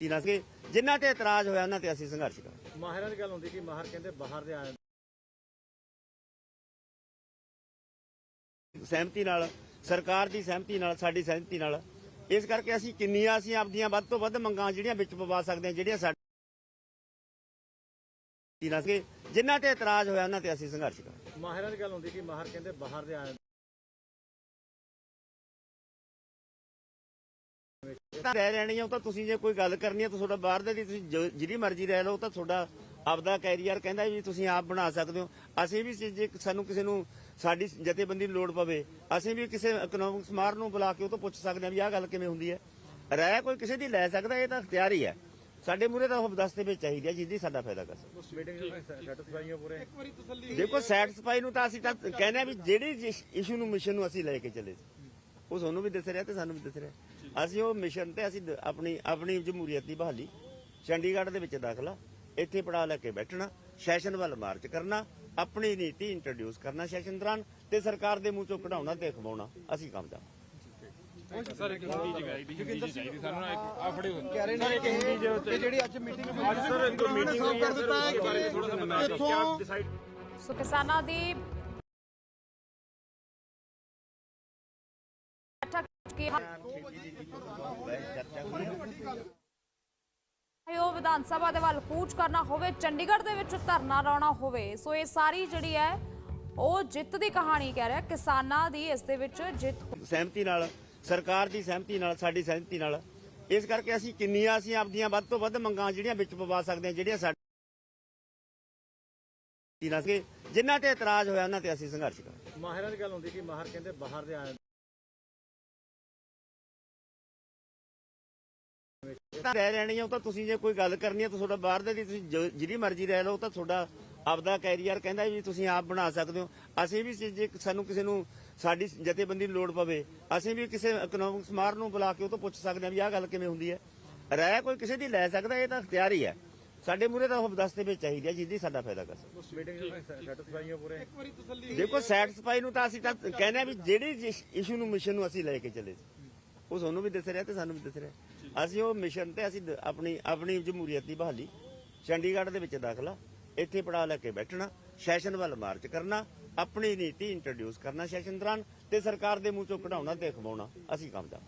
ਕਿ ਜਿਨ੍ਹਾਂ ਤੇ ਇਤਰਾਜ਼ ਹੋਇਆ ਉਹਨਾਂ ਤੇ ਅਸੀਂ ਸੰਘਰਸ਼ ਕਰਾਂਗੇ। ਮਾਹਿਰਾਂ ਦੀ ਗੱਲ ਹੁੰਦੀ ਕਿ ਮਾਹਰ ਕਹਿੰਦੇ ਬਾਹਰ ਦੇ ਆਏ। ਸਹਿਮਤੀ ਨਾਲ ਸਰਕਾਰ ਦੀ ਸਹਿਮਤੀ ਨਾਲ ਸਾਡੀ ਸਹਿਮਤੀ ਨਾਲ ਇਸ ਕਰਕੇ ਅਸੀਂ ਕਿੰਨੀਆਂ ਅਸੀਂ ਆਪਦੀਆਂ ਵੱਧ ਤੋਂ ਵੱਧ ਮੰਗਾਂ ਜਿਹੜੀਆਂ ਵਿੱਚ ਪਵਾ ਸਕਦੇ ਹਾਂ ਜਿਹੜੀਆਂ ਸਾਡੀ ਕਿ ਜਿਨ੍ਹਾਂ ਤੇ ਇਤਰਾਜ਼ ਹੋਇਆ ਉਹਨਾਂ ਤੇ ਅਸੀਂ ਸੰਘਰਸ਼ ਕਰਾਂਗੇ। ਮਾਹਿਰਾਂ ਦੀ ਗੱਲ ਹੁੰਦੀ ਕਿ ਮਾਹਰ ਕਹਿੰਦੇ ਬਾਹਰ ਦੇ ਆਏ। ਤਾਂ ਰਹਿ ਰਹਿਣੀ ਆ, ਉਹ ਤਾਂ ਤੁਸੀਂ ਜੇ ਕੋਈ ਗੱਲ ਕਰਨੀ ਹੈ ਤਾਂ ਤੁਹਾਡਾ ਬਾਹਰ ਦੇ ਦੀ ਤੁਸੀਂ ਜੋ- ਜਿਹੜੀ ਮਰਜ਼ੀ ਰਹਿ ਲਓ, ਉਹ ਤਾਂ ਤੁਹਾਡਾ ਆਪਦਾ ਕੈਰੀਅਰ ਕਹਿੰਦਾ ਵੀ ਤੁਸੀਂ ਆਪ ਬਣਾ ਸਕਦੇ ਹੋ। ਅਸੀਂ ਵੀ ਜੇ ਸਾਨੂੰ ਕਿਸੇ ਨੂੰ ਸਾਡੀ ਜਥੇਬੰਦੀ ਨੂੰ ਲੋੜ ਪਵੇ, ਅਸੀਂ ਵੀ ਕਿਸੇ ਇਕਨੋਮਿਕ ਸਮਾਰ ਨੂੰ ਬੁਲਾ ਕੇ ਉਹ ਤੋਂ ਪੁੱਛ ਸਕਦੇ ਹਾਂ ਵੀ ਆਹ ਗੱਲ ਕਿਵੇਂ ਹੁੰਦੀ ਹੈ। ਰਾਇ ਕੋਈ ਕਿਸੇ ਦੀ ਲੈ ਸਕਦਾ, ਇਹ ਤਾਂ ਇਖਤਿਆਰ ਹੀ ਹੈ। ਸਾਡੇ ਮੂਰੇ ਤਾਂ ਉਹ ਦਸਤੇ ਵਿੱਚ ਚਾਹੀਦੀ ਹੈ, ਜਿਹਦੀ ਸਾਡਾ ਫਾਇਦਾ ਕਰ ਸਕੇ ਮੀਟਿੰਗ ਸੈਟੀਸਫਾਈ ਦੇਖੋ ਸੈਟੀਸਫਾਈ ਨੂੰ ਤਾਂ ਅਸੀਂ ਤਾਂ ਕਹਿੰਦੇ ਆ ਵੀ ਜਿਹੜੀ ਇਸ਼ੂ ਨੂੰ ਮਿਸ਼ਨ ਨੂੰ ਅਸੀਂ ਲੈ ਕੇ ਚੱਲੇ ਸੀ, ਉਹ ਤੁਹਾਨੂੰ ਵੀ ਦਿਸ ਰਿਹਾ ਤੇ ਸਾਨੂੰ ਵੀ ਦਿਸ ਰਿਹਾ। ਅਸੀਂ ਉਹ ਮਿਸ਼ਨ ਤੇ ਅਸੀਂ ਦ- ਆਪਣੀ ਆਪਣੀ ਜਮਹੂਰੀਅਤ ਦੀ ਬਹਾਲੀ ਚੰਡੀਗੜ੍ਹ ਦੇ ਵਿੱਚ ਦਾਖਲਾ ਇੱਥੇ ਪੜਾ ਲੈ ਕੇ ਬੈਠਣਾ ਸੈਸ਼ਨ ਵੱਲ ਮਾਰਚ ਕਰਨਾ ਆਪਣੀ ਨੀਤੀ ਇੰਟਰੋਡਿਊਸ ਕਰਨਾ ਸੈਸ਼ਨ ਦੌਰਾਨ ਤੇ ਸਰਕਾਰ ਦੇ ਮੂੰਹ ਚੋਂ ਕਢਾਉਣਾ ਤੇ ਖਵਾਉਣਾ ਅਸੀਂ ਕੰਮ ਦਾ ਸਰ ਇੱਕ ਹਿੰਦੀ ਦੀ ਚਾਹੀਦੀ ਸਾਨੂੰ ਇੱਕ ਆ ਫੜੇ ਹੁੰਦੇ ਕਹਿ ਰਹੇ ਨੇ ਕਿ ਜਿਹੜੀ ਅੱਜ ਮੀਟਿੰਗ ਅੱਜ ਸਰ ਇੱਕ ਮੀਟਿੰਗ ਹੈ ਸਾ ਬਤਾ ਦਿਓ ਕੀ ਡਿਸਾਈਡ ਸੋ ਕਿਸਾਨਾਂ ਦੀ ਕੀ ਵਿਧਾਨ ਸਭਾ ਦੇ ਵੱਲ ਕੂਚ ਕਰਨਾ ਹੋਵੇ ਚੰਡੀਗੜ੍ਹ ਦੇ ਵਿੱਚ ਧਰਨਾ ਲਾਉਣਾ ਹੋਵੇ। ਸੋ ਇਹ ਸਾਰੀ ਜਿਹੜੀ ਹੈ ਉਹ ਜਿੱਤ ਦੀ ਕਹਾਣੀ ਕਹਿ ਰਿਹਾ ਕਿਸਾਨਾਂ ਦੀ ਇਸ ਦੇ ਵਿੱਚ ਜਿੱਤ ਸਹਿਮਤੀ ਨਾਲ ਸਰਕਾਰ ਦੀ ਸਹਿਮਤੀ ਨਾਲ ਸਾਡੀ ਸਹਿਮਤੀ ਨਾਲ। ਇਸ ਕਰਕੇ ਅਸੀਂ ਕਿੰਨੀਆਂ ਅਸੀਂ ਆਪਦੀਆਂ ਵੱਧ ਤੋਂ ਵੱਧ ਮੰਗਾਂ ਜਿਹੜੀਆਂ ਵਿੱਚ ਪਵਾ ਸਕਦੇ ਹਾਂ ਜਿਹੜੀਆਂ ਸਾਡੀ ਜਿਨ੍ਹਾਂ ਤੇ ਇਤਰਾਜ਼ ਹੋਇਆ ਉਹਨਾਂ ਤੇ ਅਸੀਂ ਸੰਘਰਸ਼ ਕਰਾਂਗੇ। ਮਾਹਿਰਾਂ ਦੀ ਗੱਲ ਹੁੰਦੀ ਕਿ ਮਾਹਰ ਕਹਿੰਦੇ ਬਾਹਰ ਦੇ ਆਏ ਤਾਂ ਰਹਿ ਲੈਣੀ ਆ, ਉਹ ਤਾਂ ਤੁਸੀਂ ਜੇ ਕੋਈ ਗੱਲ ਕਰਨੀ ਹੈ ਤਾਂ ਤੁਹਾਡਾ ਬਾਹਰ ਦੇ ਦੀ ਤੁਸੀਂ ਜੋ- ਜਿਹੜੀ ਮਰਜ਼ੀ ਰਹਿ ਲਓ, ਉਹ ਤਾਂ ਤੁਹਾਡਾ ਆਪਦਾ ਕੈਰੀਅਰ ਕਹਿੰਦਾ ਵੀ ਤੁਸੀਂ ਆਪ ਬਣਾ ਸਕਦੇ ਹੋ। ਅਸੀਂ ਵੀ ਜੇ ਸਾਨੂੰ ਕਿਸੇ ਨੂੰ ਸਾਡੀ ਜਥੇਬੰਦੀ ਨੂੰ ਲੋੜ ਪਵੇ, ਅਸੀਂ ਵੀ ਕਿਸੇ ਇਕਨੋਮਿਕ ਸਮਾਰ ਨੂੰ ਬੁਲਾ ਕੇ ਉਹ ਤੋਂ ਪੁੱਛ ਸਕਦੇ ਹਾਂ ਵੀ ਆਹ ਗੱਲ ਕਿਵੇਂ ਹੁੰਦੀ ਹੈ। ਰਾਇ ਕੋਈ ਕਿਸੇ ਦੀ ਲੈ ਸਕਦਾ, ਇਹ ਤਾਂ ਇਖਤਿਆਰ ਹੀ ਹੈ। ਸਾਡੇ ਮੂਰੇ ਤਾਂ ਉਹ ਦਸਤੇ ਵਿੱਚ ਚਾਹੀਦੀ ਹੈ ਜਿਹਦੀ ਸਾਡਾ ਫਾਇਦਾ ਕਰ ਸਕੇ ਮੀਟਿੰਗ ਦੇਖੋ ਸੈਟੀਸਫਾਈ ਨੂੰ ਤਾਂ ਅਸੀਂ ਤਾਂ ਕਹਿੰਦੇ ਆ ਵੀ ਜਿਹੜੀ ਇਸ਼ੂ ਨੂੰ ਮਿਸ਼ਨ ਨੂੰ ਅਸੀਂ ਲੈ ਕੇ ਚੱਲੇ ਸੀ, ਉਹ ਤੁਹਾਨੂੰ ਵੀ ਦਿਸ ਰਿਹਾ ਤੇ ਸਾਨੂੰ ਵੀ ਦਿਸ ਰਿਹਾ। ਅਸੀਂ ਉਹ ਮਿਸ਼ਨ ਤੇ ਅਸੀਂ ਦ- ਆਪਣੀ ਆਪਣੀ ਜਮਹੂਰੀਅਤ ਦੀ ਬਹਾਲੀ ਚੰਡੀਗੜ੍ਹ ਦੇ ਵਿੱਚ ਦਾਖਲਾ ਇੱਥੇ ਪੜਾ ਲੈ ਕੇ ਬੈਠਣਾ ਸੈਸ਼ਨ ਵੱਲ ਮਾਰਚ ਕਰਨਾ ਆਪਣੀ ਨੀਤੀ ਇੰਟਰੋਡਿਊਸ ਕਰਨਾ ਸੈਸ਼ਨ ਦੌਰਾਨ ਤੇ ਸਰਕਾਰ ਦੇ ਮੂੰਹ ਚੋਂ ਕਢਾਉਣਾ ਤੇ ਖਵਾਉਣਾ ਅਸੀਂ ਕੰਮ ਦਾ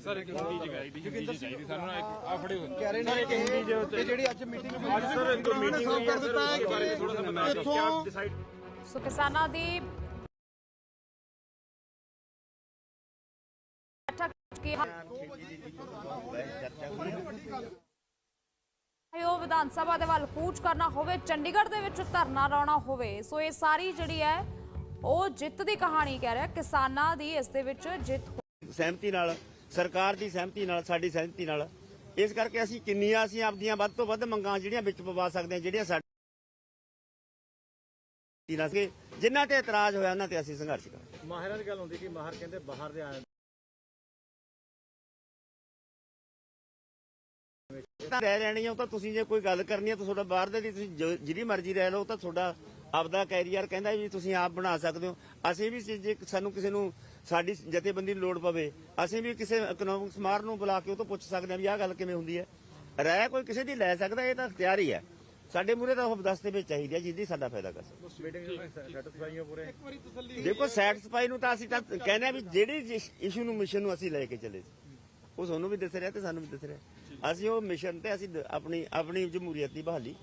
ਸਰ ਇੱਕ ਹਿੰਦੀ ਜਗ੍ਹਾ ਦੀ ਹਿੰਦੀ ਚ ਚਾਹੀਦੀ ਸਾਨੂੰ ਇੱਕ ਆ ਫੜੇ ਹੁੰਦੇ ਕਹਿ ਰਹੇ ਨੇ ਕਿ ਇਹ ਜਿਹੜੀ ਅੱਜ ਮੀਟਿੰਗ ਅੱਜ ਸਰ ਇੱਕ ਮੀਟਿੰਗ ਹੋਈ ਹੈ ਸਰ ਉਸ ਬਾਰੇ ਥੋੜਾ ਸਾ ਬਤਾ ਦਿਓ ਕੀ ਡਿਸਾਈਡ ਸੋ ਕਿਸਾਨਾਂ ਦੀ ਕੀ ਵਿਧਾਨ ਸਭਾ ਦੇ ਵੱਲ ਕੂਚ ਕਰਨਾ ਹੋਵੇ ਚੰਡੀਗੜ੍ਹ ਦੇ ਵਿੱਚ ਧਰਨਾ ਲਾਉਣਾ ਹੋਵੇ ਸੋ ਇਹ ਸਾਰੀ ਜਿਹੜੀ ਹੈ ਉਹ ਜਿੱਤ ਦੀ ਕਹਾਣੀ ਕਹਿ ਰਿਹਾ ਕਿਸਾਨਾਂ ਦੀ ਇਸ ਦੇ ਵਿੱਚ ਜਿੱਤ ਸਹਿਮਤੀ ਨਾਲ ਸਰਕਾਰ ਦੀ ਸਹਿਮਤੀ ਨਾਲ ਸਾਡੀ ਸਹਿਮਤੀ ਨਾਲ। ਇਸ ਕਰਕੇ ਅਸੀਂ ਕਿੰਨੀਆਂ ਅਸੀਂ ਆਪਦੀਆਂ ਵੱਧ ਤੋਂ ਵੱਧ ਮੰਗਾਂ ਜਿਹੜੀਆਂ ਵਿੱਚ ਪਵਾ ਸਕਦੇ ਹਾਂ ਜਿਹੜੀਆਂ ਸਾਡੀ ਜਿਨ੍ਹਾਂ ਤੇ ਇਤਰਾਜ਼ ਹੋਇਆ ਉਹਨਾਂ ਤੇ ਅਸੀਂ ਸੰਘਰਸ਼ ਕਰਾਂਗੇ। ਮਾਹਿਰਾਂ ਦੀ ਗੱਲ ਹੁੰਦੀ ਕਿ ਮਾਹਰ ਕਹਿੰਦੇ ਬਾਹਰ ਦੇ ਆਏ ਤਾਂ ਰਹਿ ਲੈਣੀ ਆ, ਉਹ ਤਾਂ ਤੁਸੀਂ ਜੇ ਕੋਈ ਗੱਲ ਕਰਨੀ ਹੈ ਤਾਂ ਤੁਹਾਡਾ ਬਾਹਰ ਦੇ ਦੀ ਤੁਸੀਂ ਜੋ- ਜਿਹੜੀ ਮਰਜ਼ੀ ਰਹਿ ਲਓ, ਉਹ ਤਾਂ ਤੁਹਾਡਾ ਆਪਦਾ ਕੈਰੀਅਰ ਕਹਿੰਦਾ ਵੀ ਤੁਸੀਂ ਆਪ ਬਣਾ ਸਕਦੇ ਹੋ। ਅਸੀਂ ਵੀ ਜੇ ਸਾਨੂੰ ਕਿਸੇ ਨੂੰ ਸਾਡੀ ਜਥੇਬੰਦੀ ਨੂੰ ਲੋੜ ਪਵੇ, ਅਸੀਂ ਵੀ ਕਿਸੇ ਇਕਨੋਮਿਕ ਸਮਾਰ ਨੂੰ ਬੁਲਾ ਕੇ ਉਹ ਤੋਂ ਪੁੱਛ ਸਕਦੇ ਹਾਂ ਵੀ ਆਹ ਗੱਲ ਕਿਵੇਂ ਹੁੰਦੀ ਹੈ। ਰਾਇ ਕੋਈ ਕਿਸੇ ਦੀ ਲੈ ਸਕਦਾ, ਇਹ ਤਾਂ ਇਖਤਿਆਰ ਹੀ ਹੈ। ਸਾਡੇ ਮੂਰੇ ਤਾਂ ਉਹ ਦਸਤੇ ਵਿੱਚ ਚਾਹੀਦੀ ਹੈ, ਜਿਹਦੀ ਸਾਡਾ ਫਾਇਦਾ ਕਰ ਸਕੇ ਦੇਖੋ ਸੈਟੀਸਫਾਈ ਨੂੰ ਤਾਂ ਅਸੀਂ ਤਾਂ ਕਹਿੰਦੇ ਆ ਵੀ ਜਿਹੜੀ ਇਸ਼ੂ ਨੂੰ ਮਿਸ਼ਨ ਨੂੰ ਅਸੀਂ ਲੈ ਕੇ ਚੱਲੇ ਸੀ, ਉਹ ਤੁਹਾਨੂੰ ਵੀ ਦਿਸ ਰਿਹਾ ਤੇ ਸਾਨੂੰ ਵੀ ਦਿਸ ਰਿਹਾ। ਅਸੀਂ ਉਹ ਮਿਸ਼ਨ ਤੇ ਅਸੀਂ ਦ- ਆਪਣੀ ਆਪਣੀ ਜਮਹੂਰੀਅਤ ਦੀ ਬਹਾਲੀ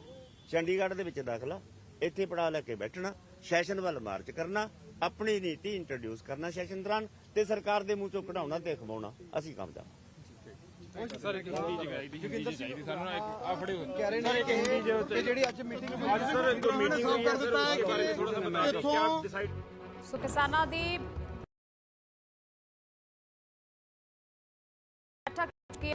ਚੰਡੀਗੜ੍ਹ ਦੇ ਵਿੱਚ ਦਾਖਲਾ, ਇੱਥੇ ਪੜਾ ਲੈ ਕੇ ਬੈਠਣਾ, ਸੈਸ਼ਨ ਵੱਲ ਮਾਰਚ ਕਰਨਾ, ਆਪਣੀ ਨੀਤੀ ਇੰਟਰੋਡਿਊਸ ਕਰਨਾ ਸੈਸ਼ਨ ਦੌਰਾਨ ਤੇ ਸਰਕਾਰ ਦੇ ਮੂੰਹ ਚੋਂ ਕਢਾਉਣਾ ਤੇ ਖਵਾਉਣਾ, ਅਸੀਂ ਕੰਮ ਦਾ ਸਰ ਇੱਕ ਹਿੰਦੀ ਜਗ੍ਹਾ ਦੀ ਹਿੰਦੀ ਚ ਚਾਹੀਦੀ ਸਾਨੂੰ ਇੱਕ ਆ ਫੜੇ ਹੁੰਦੇ ਕਹਿ ਰਹੇ ਨੇ ਕਿ ਇਹ ਜਿਹੜੀ ਅੱਜ ਮੀਟਿੰਗ ਅੱਜ ਸਰ ਇੱਕ ਮੀਟਿੰਗ ਹੋਈ ਹੈ। ਸਰ ਉਸ ਬਾਰੇ ਥੋੜਾ ਸਾ ਬਤਾ ਦਿਓ ਕੀ ਡਿਸਾਈਡ ਸੋ ਕਿਸਾਨਾਂ ਦੀ ਬੈਠਕ ਕੀ